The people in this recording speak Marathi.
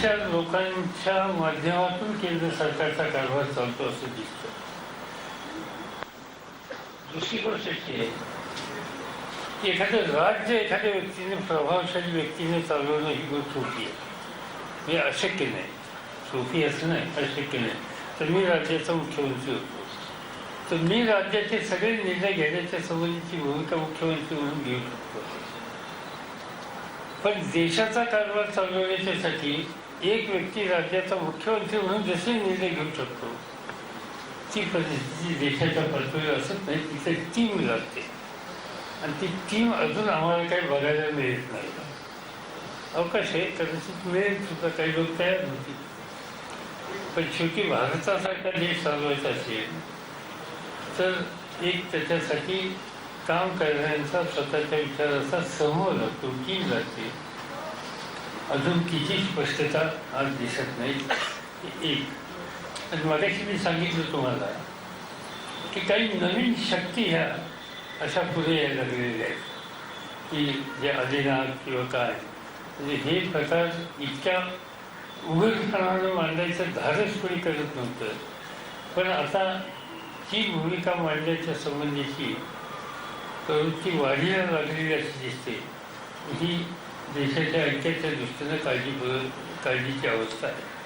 आमच्या लोकांच्या माध्यमातून केंद्र सरकारचा कारभार चालतो असं दिसतं. दुसरी गोष्ट अशी आहे की एखादं राज्य एखाद्या व्यक्तीने प्रभावशाली व्यक्तीने चालवणं ही गोष्ट सोपी आहे. हे अशक्य नाही. सोपी असं नाही अशक्य नाही. तर मी राज्याचा मुख्यमंत्री होतो. तर मी राज्याचे सगळे निर्णय घेण्याच्या संबंधीची भूमिका मुख्यमंत्री म्हणून घेऊ शकतो. पण देशाचा कारभार चालवण्याच्यासाठी एक व्यक्ती राज्याचा मुख्यमंत्री म्हणून जसे निर्णय घेऊ शकतो ती परिस्थिती देशाच्या पातळीवर असत नाही तिथे टीम लागते. आणि ती टीम अजून आम्हाला काही बघायला मिळत नाही. अवकाश आहे कदाचित मिळेल सुद्धा काही लोक तयार नव्हती पण शेवटी भारतासारखा देश चालवायचा असेल तर एक त्याच्यासाठी काम करण्याचा स्वतःच्या विचाराचा समूह लागतो की जाते. अजून किती स्पष्टता आज दिसत नाही. एक. आणि मगाशी मी सांगितलं तुम्हाला की काही नवीन शक्ती ह्या अशा पुढे यायला लागलेल्या आहेत. की जे आदिनाथ किंवा काय. म्हणजे हे प्रकार इतक्या उघडपणानं मांडायचं धाडस कोणी करत नव्हतं. पण आता ही भूमिका मांडण्याच्या संबंधीची प्रवृत्ती वाढीला लागलेली अशी दिसते. ही देशाच्या ऐक्याच्या दृष्टीनं काळजी काळजीची अवस्था आहे.